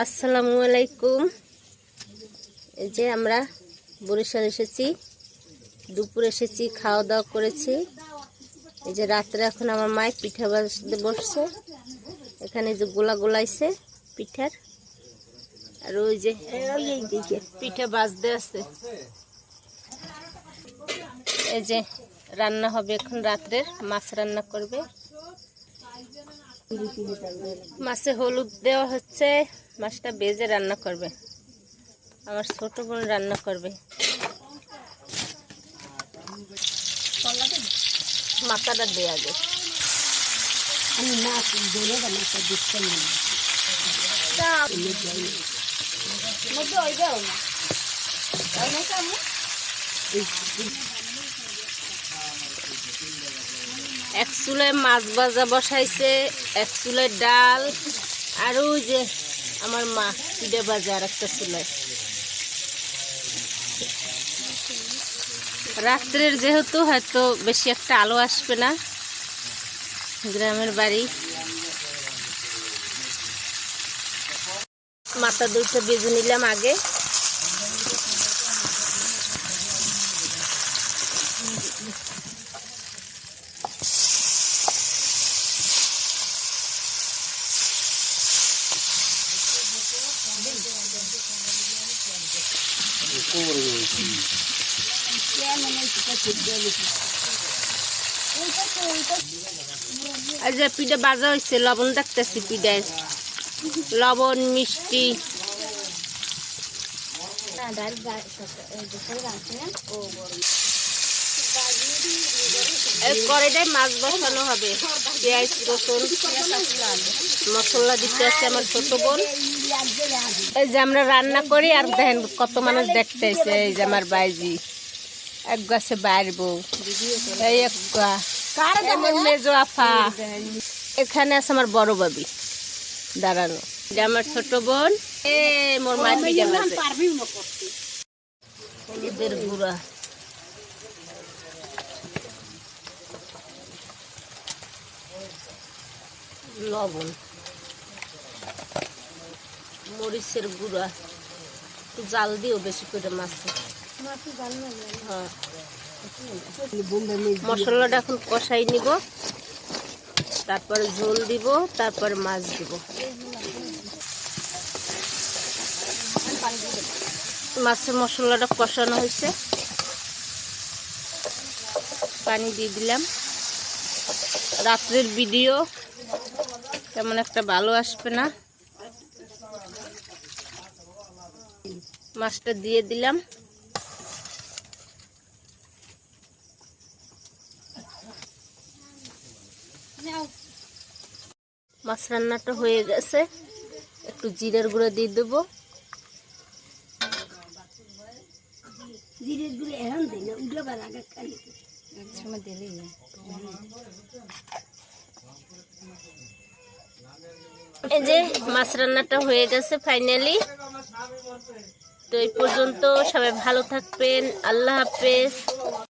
আসসালামু আলাইকুম। এই যে আমরা বরিশাল এসেছি, দুপুর এসেছি খাওয়া দাওয়া করেছি। এই যে রাত্রে এখন আমার মায়ের পিঠা বাজতে বসছে। এখানে যে গোলা গোলাইছে পিঠার, আর ওই যে পিঠা বাজতে আছে। এই যে রান্না হবে এখন রাত্রের, মাছ রান্না করবে। মাছে হলুদ দেওয়া হচ্ছে, মাছটা বেজে রান্না করবে। আমার ছোট বোন রান্না করবে। মাথাটা দেয়া আগে। আমি মাছ ধরে দিচ্ছি না এক চুলায় মাছ ভাজা বসাইছে, এক চুলায় ডাল, আর ওই যে আমার মা পিঠে ভাজা আর একটা চুলায় রাত্রের যেহেতু, হয়তো বেশি একটা আলো আসবে না গ্রামের বাড়ি। মাথা দুইটা বেজে নিলাম আগে। যে পিঠা বাজা হয়েছে লবণ দেখতেছি পিঠায় লবণ মিষ্টি। এই কড়াইটায় মাছ বসানো হবে। পেঁয়াজ রসুন মশলা দিতে আছে আমার ছোট বোন। এই যে আমরা রান্না করি আর দেখেন কত মানুষ দেখতে এসে এই যে আমার বাইজি। এক গাছে বাড়বো এই এক। আমার মেজো আফা এখানে আছে আমার বড় বাবি দাঁড়ানো। যে আমার ছোট বোন। এ মোর মায়ের হলুদের গুঁড়া লবণ মরিচের গুঁড়া একটু জাল দিও বেশি করে মাছে। হ্যাঁ। মশলাটা এখন কষাই নিব তারপরে ঝোল দিব তারপরে মাছ দিব। মাছের মশলাটা কষানো হয়েছে। পানি দিয়ে দিলাম। রাত্রের ভিডিও। তেমন একটা ভালো আসবে না। মাছটা দিয়ে দিলাম। মাছ রান্নাটা হয়ে গেছে। একটু জিরের গুঁড়ো দিয়ে দেবো। সময় দিলেই না এই যে মাছ রান্নাটা হয়ে গেছে ফাইনালি তো এই পর্যন্ত সবাই ভালো থাকবেন, আল্লাহ হাফেজ।